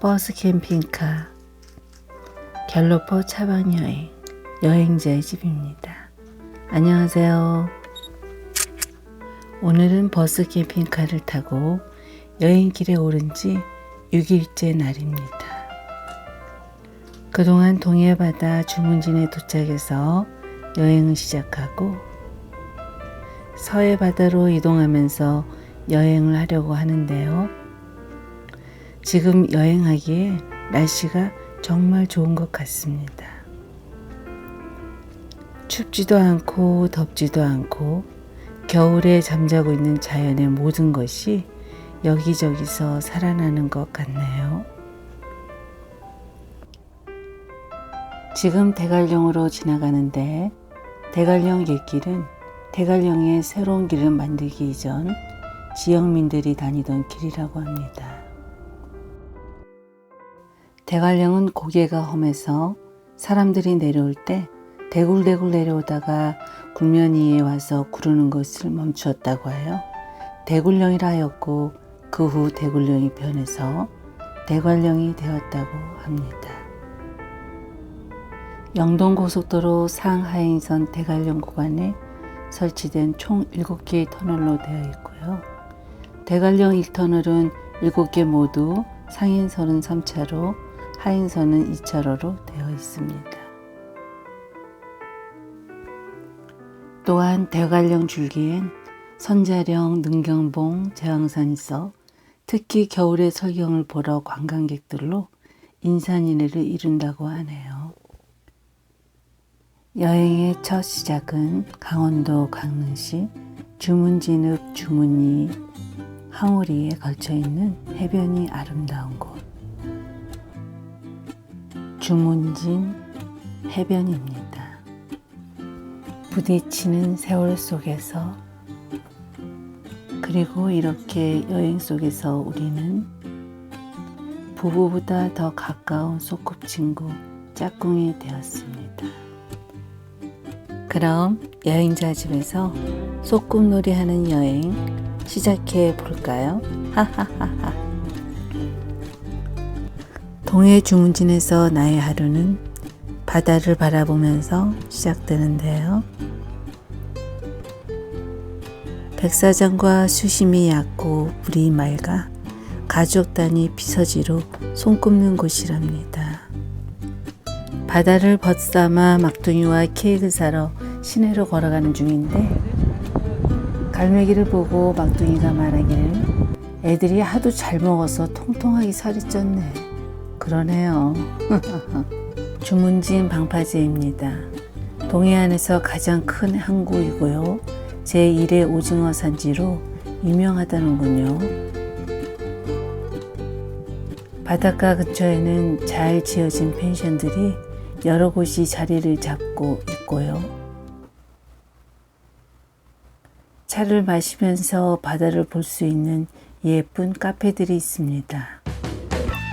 버스 캠핑카, 갤로퍼 차박여행, 여행자의 집입니다. 안녕하세요. 오늘은 버스 캠핑카를 타고 여행길에 오른 지 6일째 날입니다. 그동안 동해바다 주문진에 도착해서 여행을 시작하고 서해바다로 이동하면서 여행을 하려고 하는데요. 지금 여행하기에 날씨가 정말 좋은 것 같습니다. 춥지도 않고 덥지도 않고 겨울에 잠자고 있는 자연의 모든 것이 여기저기서 살아나는 것 같네요. 지금 대관령으로 지나가는데 대관령 옛길은 대관령의 새로운 길을 만들기 이전 지역민들이 다니던 길이라고 합니다. 대관령은 고개가 험해서 사람들이 내려올 때 대굴대굴 내려오다가 굴면 위에 와서 구르는 것을 멈추었다고 하여 대굴령이라 하였고 그 후 대굴령이 변해서 대관령이 되었다고 합니다. 영동고속도로 상하행선 대관령 구간에 설치된 총 7개의 터널로 되어 있고요. 대관령 1터널은 7개 모두 상인선은 3차로, 하인선은 2차로로 되어 있습니다. 또한 대관령 줄기엔 선자령, 능경봉, 제왕산이 있어 특히 겨울에 설경을 보러 관광객들로 인산인해를 이룬다고 하네요. 여행의 첫 시작은 강원도 강릉시 주문진읍 주문리 항우리에 걸쳐 있는 해변이 아름다운 곳 주문진 해변입니다. 부딪히는 세월 속에서 그리고 이렇게 여행 속에서 우리는 부부보다 더 가까운 소꿉친구 짝꿍이 되었습니다. 그럼 여행자 집에서 소꿉놀이 하는 여행 시작해 볼까요? 하하하하. 동해 주문진에서 나의 하루는 바다를 바라보면서 시작되는데요. 백사장과 수심이 얕고 물이 맑아 가족 단위 피서지로 손꼽는 곳이랍니다. 바다를 벗삼아 막둥이와 케이크 사러 시내로 걸어가는 중인데 갈매기를 보고 막둥이가 말하기를 애들이 하도 잘 먹어서 통통하게 살이 쪘네. 그러네요. 주문진 방파제입니다. 동해안에서 가장 큰 항구이고요. 제1의 오징어 산지로 유명하다는군요. 바닷가 근처에는 잘 지어진 펜션들이 여러 곳이 자리를 잡고 있고요. 차를 마시면서 바다를 볼 수 있는 예쁜 카페들이 있습니다.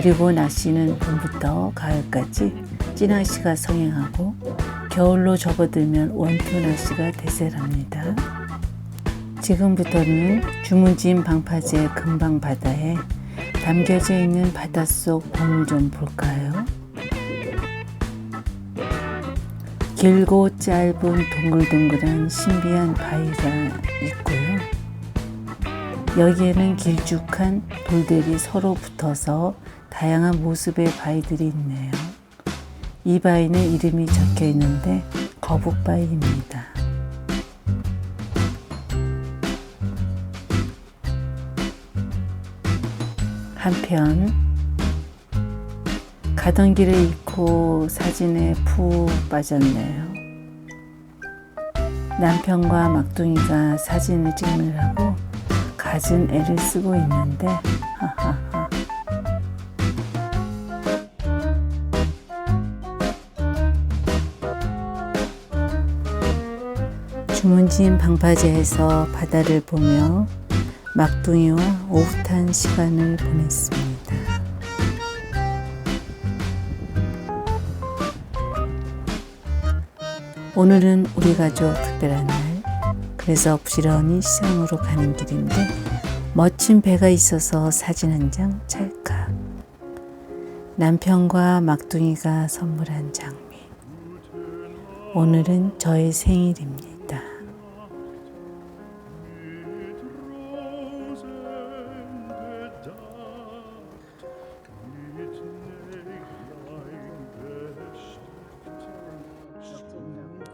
그리고 날씨는 봄부터 가을까지 찌날씨가 성행하고 겨울로 접어들면 원투 날씨가 대세랍니다. 지금부터는 주문진 방파제 금방 바다에 담겨져 있는 바닷속 봄을 좀 볼까요? 길고 짧은 동글동글한 신비한 바위가 있고요. 여기에는 길쭉한 돌들이 서로 붙어서 다양한 모습의 바위들이 있네요. 이 바위는 이름이 적혀 있는데 거북바위입니다. 한편 가던 길을 잃고 사진에 푹 빠졌네요. 남편과 막둥이가 사진을 찍느라고 갖은 애를 쓰고 있는데 하 주문진 방파제에서 바다를 보며 막둥이와 오붓한 시간을 보냈습니다. 오늘은 우리 가족 특별한 날. 그래서 부지런히 시장으로 가는 길인데 멋진 배가 있어서 사진 한 장 찰칵. 남편과 막둥이가 선물한 장미. 오늘은 저의 생일입니다.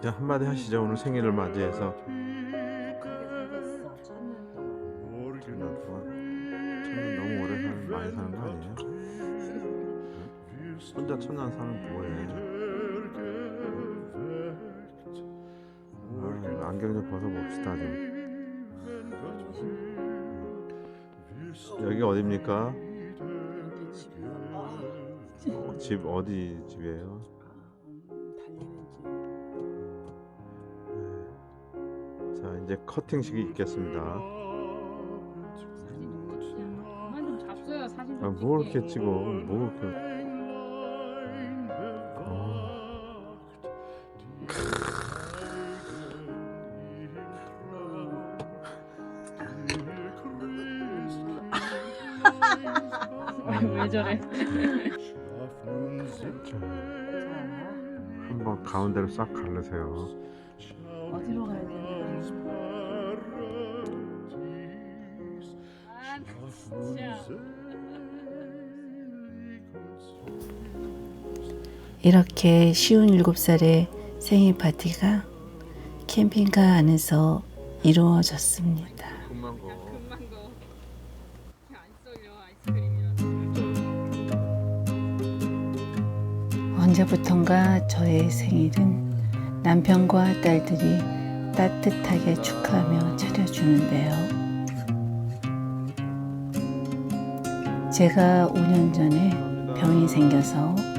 자 한마디 하시죠 오늘 생일을 맞이해서 천년 동안 천년 너무 오래 사는 많이 사는 거 아니에요? 응? 혼자 천년 사는 뭐해? 아, 안경 좀 벗어봅시다 좀. 여기 어딥니까? 어, 집 어디 집이에요? 이제 커팅식이 있겠습니다. 그만 좀 잡숴요 사진 좀 아, 뭘 찍게. 이렇게 찍어? 뭐 이렇게? 어. 왜 저래 한번 가운데로 싹 갈르세요. 어디로 가야 돼 이렇게 쉬운 7살의 생일 파티가 캠핑카 안에서 이루어졌습니다. 언제부턴가 저의 생일은 남편과 딸들이 따뜻하게 축하하며 차려주는데요. 제가 5년 전에 병이 생겨서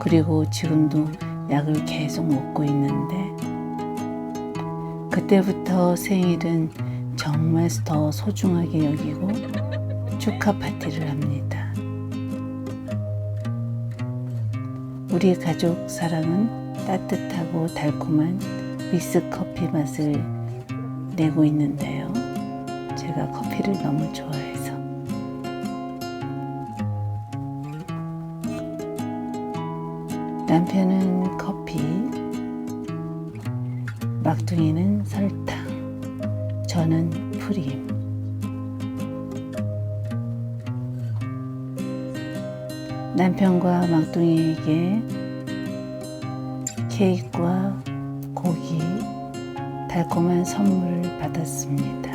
그리고 지금도 약을 계속 먹고 있는데 그때부터 생일은 정말 더 소중하게 여기고 축하 파티를 합니다. 우리 가족 사랑은 따뜻하고 달콤한 믹스 커피 맛을 내고 있는데요. 제가 커피를 너무 좋아해서. 남편은 커피, 막둥이는 설탕, 저는 프림. 남편과 막둥이에게 케이크와 고기, 달콤한 선물을 받았습니다.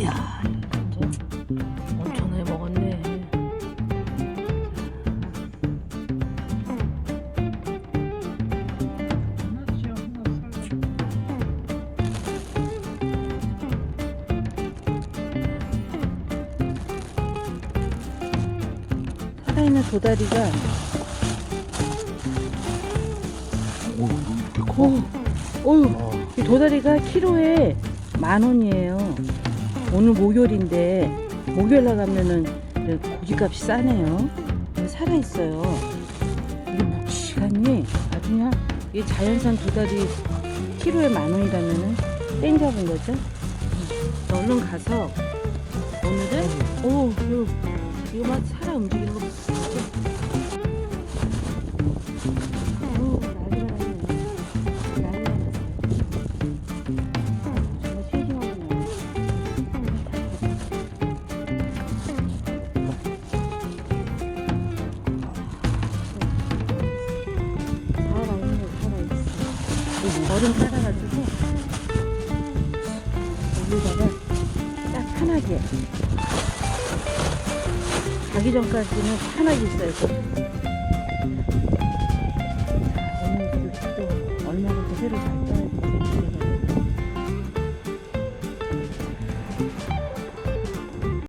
이야, 완전 엄청나게 먹었네. 하나씩 하나 썰려. 살아있는 도다리가 어, 어휴, 이 도다리가 키로에 만 원이에요. 오늘 목요일인데 목요일 나가면은 고기값이 싸네요. 살아있어요. 이게 묵직하니 아주 그냥 이 자연산 도다리 키로에 만 원이라면은 땡 잡은 거죠. 음, 얼른 가서 오늘은 오 이거, 이거 막 살아 움직이는 거 얼음 깔아가지고 여기다가 딱 편하게 가기 전까지는 편하게 있어야 돼.